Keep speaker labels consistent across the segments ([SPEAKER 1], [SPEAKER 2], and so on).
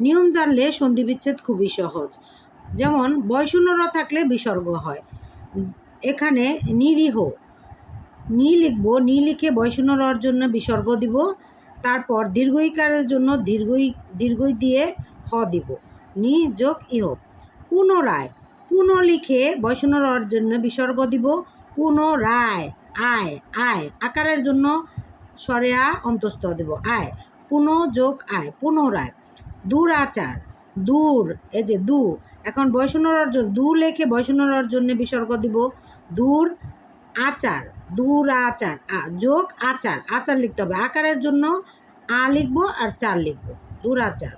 [SPEAKER 1] নিয়ম জানলে সন্ধি বিচ্ছেদ খুবই সহজ। যেমন বয়শূন্যরা থাকলে বিসর্গ হয়। এখানে নিরীহ। নি লিখব, নি লিখে বয়শূন্য জন্য বিসর্গ দিব, তারপর দীর্ঘইকারের জন্য দীর্ঘই দীর্ঘই দিয়ে হ দিব। নি যোগ ইহ। পুনরায়। পুন লিখে বয়শূন্য জন্য বিসর্গ দিব। পুনরায়। আয় আয়। আকারের জন্য স্বরে আ অন্তস্থ দেব। আয়। পুন যোগ আয়। পুনরায়। দূরাচার দূর, এই যে দু, এখন বয়শূন্য অর্জন, দু লেখে বয়শূন্য অর্জনে বিসর্গ দিব, দূর আচার দূর আচার, আ, যোগ আচার আচার লিখতে হবে, আকারের জন্য আ লিখব আর চার লিখব, দূর আচার,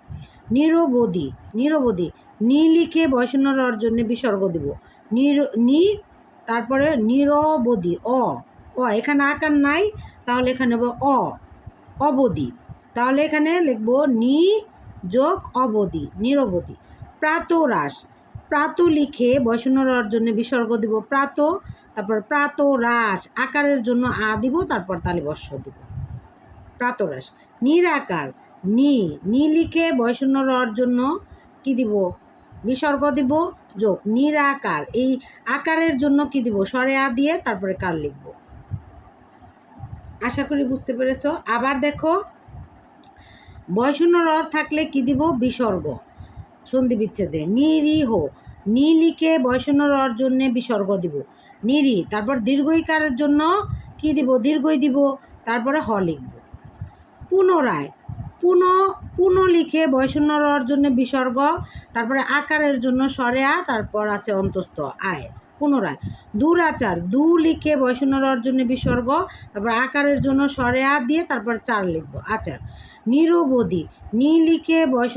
[SPEAKER 1] নিরবধি নিরবধি, নি লিখে বয়শূন্য অর্জনে বিসর্গ দিব, নির, নি, তারপরে নিরবধি, অ অ, এখানে আকার নাই, তাহলে এখানে অ, অবধি, তাহলে এখানে লিখব নি যোগ অবধি, নিরবধি। প্রাতরাস। প্রাত লিখে বৈষ্ণব জন্য বিসর্গ দিব প্রাত, তারপর প্রাতরাস। আকারের জন্য আ দিব, তারপর তালিবর্ষ দিব। প্রাতরাস। নিরাকার নি নি লিখে বৈষ্ণব অর জন্য কি দিব? বিসর্গ দিব, যোগ। নিরাকার এই আকারের জন্য কি দিব? স্বরে আ দিয়ে তারপরে কার লিখব? আশা করি বুঝতে পেরেছ। আবার দেখো বয়শূন্য র থাকলে কি দিব? বিসর্গ। সন্ধি বিচ্ছেদে। নিরীহ নি লিখে বয়শূন্য রর জন্যে বিসর্গ দিব। নিরি, তারপর দীর্ঘইকারের জন্য কি দিব? দীর্ঘই দিব। তারপরে হ লিখব। পুনরায়। পুন পুন লিখে বয়শূন্য রর জন্য বিসর্গ, তারপরে আকারের জন্য সরে আ তারপর আছে অন্তস্থ, আয়। পুনরায়। দুরাচার, দু লিখে রর জন্য বিসর্গ, তারপর আকারের জন্য সরে আ দিয়ে তারপর চার লিখব, আচার। নিরবধি, নি লিখে বয়স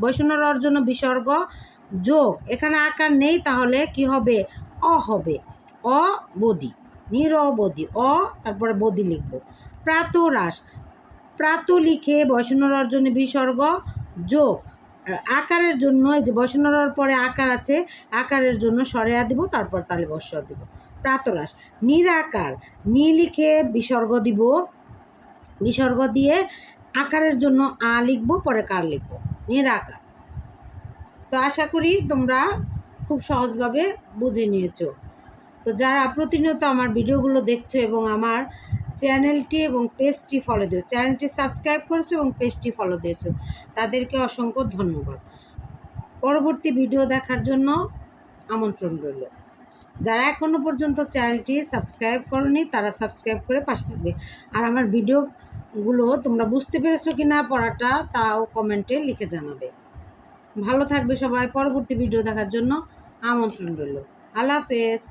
[SPEAKER 1] বৈষ্ণব রর জন্য বিসর্গ, যোগ, এখানে আকার নেই তাহলে কি হবে? অ হবে। অবধি, নিরবধি, অ, তারপরে বধি লিখব। প্রাতরাস প্রাত লিখে বৈষ্ণব রর জন্য বিসর্গ, যোগ আকারের জন্য, এই যে বৈষ্ণবর পরে আকার আছে, আকারের জন্য সরেয়া দিব, তারপর তালে বৎসর দিব। প্রাতরাস নিরাকার নি লিখে বিসর্গ দিব। বিসর্গ দিয়ে আকারের জন্য আ লিখব, পরে কার লিখব? নিরাকার তো আশা করি তোমরা খুব সহজভাবে বুঝে নিয়েছো। তো যারা প্রতিনিয়ত আমার ভিডিওগুলো দেখছ এবং আমার চ্যানেলটি এবং পেজটি ফলো দিয়েছ। চ্যানেলটি সাবস্ক্রাইব করেছ এবং পেজটি ফলো দিয়েছ। তাদেরকে অসংখ্য ধন্যবাদ। পরবর্তী ভিডিও দেখার জন্য আমন্ত্রণ রইল। যারা এখনও পর্যন্ত চ্যানেলটি সাবস্ক্রাইব করনি, তারা সাবস্ক্রাইব করে পাশে থাকবে। আর আমার ভিডিওগুলো তোমরা বুঝতে পেরেছ কি না পড়াটা, তাও কমেন্টে লিখে জানাবে। ভালো থাকবে সবাই। পরবর্তী ভিডিও দেখার জন্য আমন্ত্রণ রইল। আল্লাহ হাফেজ।